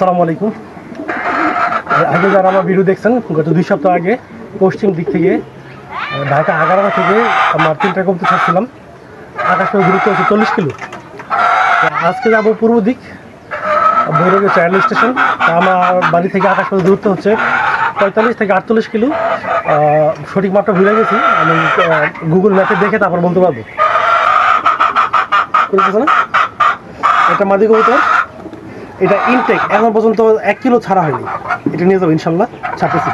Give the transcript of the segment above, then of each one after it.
আসসালামু আলাইকুম। আগে যারা আমার ভিডিও দেখছেন গত দুই সপ্তাহ আগে পশ্চিম দিক থেকে ঢাকা আগারগা থেকে আমার তিনটা কমতে ছাড়ছিলাম। আকাশের দূরত্ব হচ্ছে চল্লিশ কিলো। আজকে যাব পূর্ব দিক ভৈরবে চাইল্ড স্টেশন। আমার বাড়ি থেকে আকাশের দূরত্ব হচ্ছে পঁয়তাল্লিশ থেকে আটচল্লিশ কিলো। সঠিক মাপটা ভুলে গেছি আমি গুগল ম্যাপে দেখে তারপর বলতে পারব। না এটা মাদি কবুতর। এটা ইনটেক এখন পর্যন্ত এক কিলো ছাড়া হয়নি। এটা নিয়ে যাব ইনশাল্লাহ, ছাড়তেছি।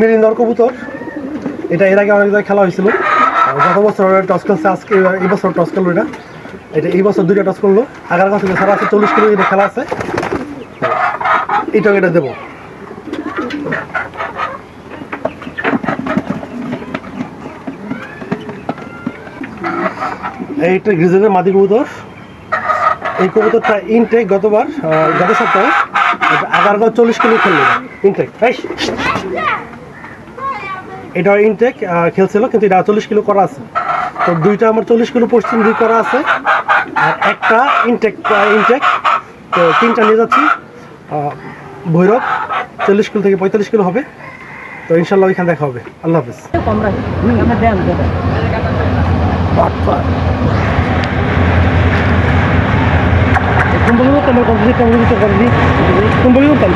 মেরিন্দর কবুতর। এটা এর আগে অনেক জায়গায় খেলা হয়েছিল। গত বছর টস খেলছে, আজকে এই বছর টস খেললো এটা। এটা এই বছর দুইটা টস করল। আগার কাছে ছাড়া আছে, চল্লিশ কিলো এটা খেলা আছে। এটাও এটা দেবো। এইটা গ্রিজেলের মাদি কবুতর। এই কবুতরটা ইনটেক গতবার গত সপ্তাহে। আগারগাঁও চল্লিশ কিলো খেললো। ইনটেক এটা ইনটেক খেলছিল, কিন্তু এটা চল্লিশ কিলো করা আছে। তো দুইটা আমার চল্লিশ কিলো পশ্চিম দিক করা আছে। আর একটা ইনটেক ইনটেক তো তিনটা নিয়ে যাচ্ছি। ভৈরব, চল্লিশ কিলো থেকে পঁয়তাল্লিশ কিলো হবে। তো ইনশাল্লাহ ওইখানে দেখা হবে। আল্লাহ হাফিজ। কুম্বলি করতাম কমপ্লিট কমপ্লিট কমপ্লিট কুম্বলি করতাম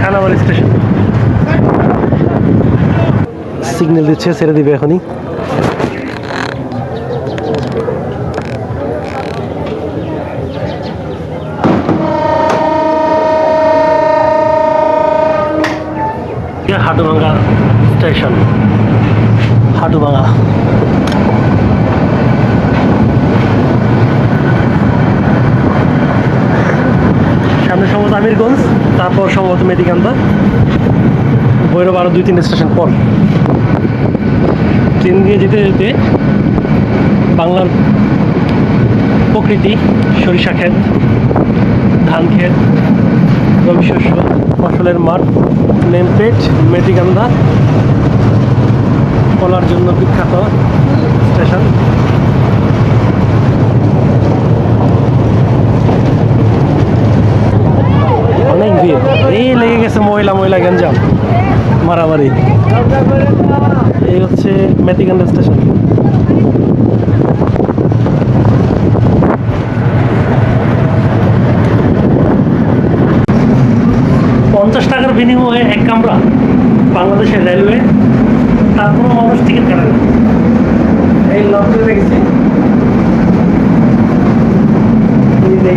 খানাবাড়ি স্টেশন। সিগন্যাল দিচ্ছে ছেড়ে দিবে এখনই। হাটুভাঙ্গা স্টেশন। হাটুভাঙ্গা। সামনে সম্ভবত আমিরগঞ্জ, তারপর সম্ভবত মেডিকান্দা ভৈরব আরও দুই তিন স্টেশন পর। ট্রেন দিয়ে যেতে যেতে বাংলার প্রকৃতি, সরিষা ক্ষেত, ধান ক্ষেত রবি শস্য ফসলের মাঠ নেমপেট মেডিকান্দা কলার জন্য বিখ্যাত স্টেশন। অনেক ভিড়। এই লেগে গেছে মহিলা মহিলা গঞ্জাম, মারামারি। এই হচ্ছে মেদিকান্দা স্টেশন। বিনিময়ে এক কামরা বাংলাদেশের রেলওয়ে, তার কোনো মানুষ টিকিট কাটে না এই লকডাউনে দেখছি। এই যে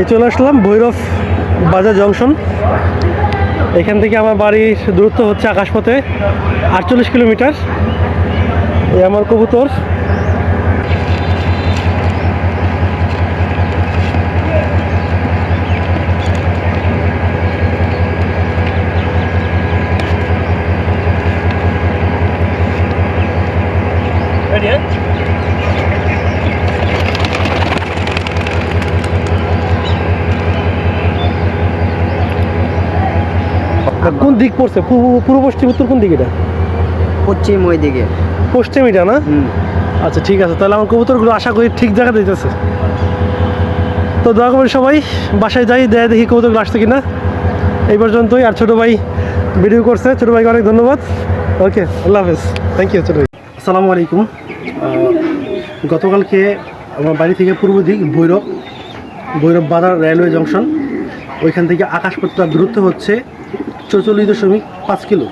এই চলে আসলাম ভৈরব বাজার জংশন। এখান থেকে আমার বাড়ির দূরত্ব হচ্ছে আকাশপথে আটচল্লিশ কিলোমিটার। এই আমার কবুতর কোন দিক পড়ছে? পূর্ব পশ্চিম উত্তর কোন দিক এটা? পশ্চিম ওই দিকে। পশ্চিম এটা না? আচ্ছা ঠিক আছে তাহলে আমার কবুতরগুলো আশা করি ঠিক জায়গা দিতেছে। তো দয়া করে সবাই বাসায় যাই দেয় দেখি কবুতরগুলো আসছে কিনা। এই পর্যন্তই আর ছোটো ভাই ভিডিও করছে। ছোটো ভাইকে অনেক ধন্যবাদ। ওকে আল্লাহ হাফেজ। থ্যাংক ইউ ছোটো ভাই। আসসালামু আলাইকুম। গতকালকে আমার বাড়ি থেকে পূর্ব দিক ভৈরব ভৈরব বাজার রেলওয়ে জংশন। ওইখান থেকে আকাশপত্রার দূরত্ব হচ্ছে চৌচল্লিশ দশমিক পাঁচ কিলো।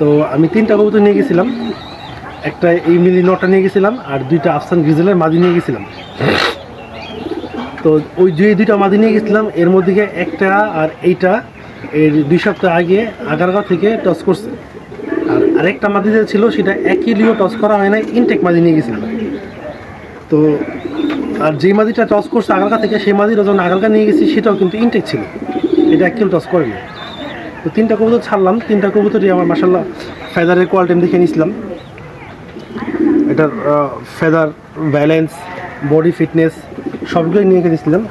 তো আমি তিনটা কবুতর নিয়ে গেছিলাম। একটা এই মিলি নটা নিয়ে গেছিলাম আর দুইটা আফসান গ্রিজেলের মাদি নিয়ে গেছিলাম। তো ওই যে দুইটা মাদি নিয়ে গেছিলাম, এর মধ্যে একটা আর এইটা এর দুই সপ্তাহ আগে আগারগাঁও থেকে টস করছে। আর আরেকটা মাদি যে ছিল, সেটা এক কিলিও টস করা হয় না ইনটেক মাদি নিয়ে গেছিলাম। তো আর যেই মাদিটা টস করছে আগারগা থেকে, সেই মাদিটা যখন আগারগা নিয়ে গেছি, সেটাও কিন্তু ইনটেক ছিল। এটা এক কিলো টস করেনি। তো তিনটা কবুতর ছাড়লাম, তিনটা কবুতরই আমার মাসাল্লাহ ফেদারের কোয়ালিটি আমি দেখে নিয়েছিলাম এটার ফেদার ব্যালেন্স বডি ফিটনেস সবগুলোই নিয়ে গেছিলাম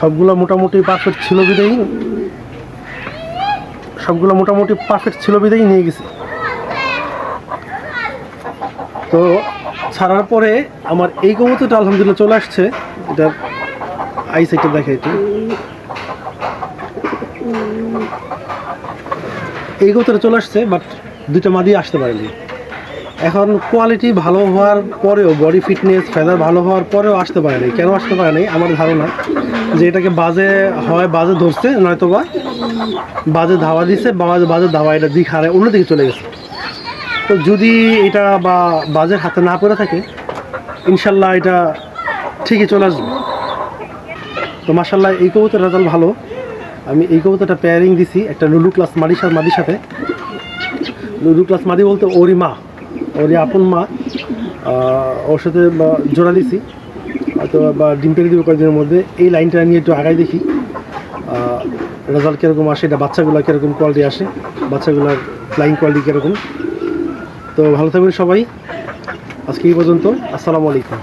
সবগুলো মোটামুটি পারফেক্ট ছিল বিদায়ী। সবগুলো মোটামুটি পারফেক্ট ছিল বিদায়ী, নিয়ে গেছি। তো ছাড়ার পরে আমার এই কবুতরটা আলহামদুলিল্লাহ চলে আসছে। এটা আই দেখে এই কবুতরটা চলে আসছে বাট দুইটা মাদি আসতে পারেনি। এখন কোয়ালিটি ভালো হওয়ার পরেও বডি ফিটনেস ফেদার ভালো হওয়ার পরেও আসতে পারে নাই কেন আসতে পারে নাই আমার ধারণা যে এটাকে বাজে হয়, বাজে ধরছে নয়তো বা বাজে ধাওয়া দিছে বাজে বাজে ধাওয়া এটা দিক হারে অন্যদিকে চলে গেছে। তো যদি এটা বা বাজের হাতে না পড়ে থাকে, ইনশাল্লাহ এটা ঠিকই চলে আসবে। তো মাসাল্লাহ এই কবুতর রেজাল্ট ভালো। আমি এই কবুতরটা পেয়ারিং দিছি একটা লুলু ক্লাস মাদির মাদির সাথে। লুলু ক্লাস মাদি বলতে ওরই মা। ওরই আপন মা। ওর সাথে জোড়া দিছি। হয়তো বা ডিম পেরে দিব কয়েকদিনের মধ্যে। এই লাইনটা নিয়ে একটু আগাই দেখি। রেজাল্ট কীরকম আসে, এটা বাচ্চাগুলো কীরকম কোয়ালিটি আসে, বাচ্চাগুলোর ফ্লাইং কোয়ালিটি কীরকম। তো ভালো থাকবেন সবাই। আজকে এই পর্যন্ত। আসসালামু আলাইকুম।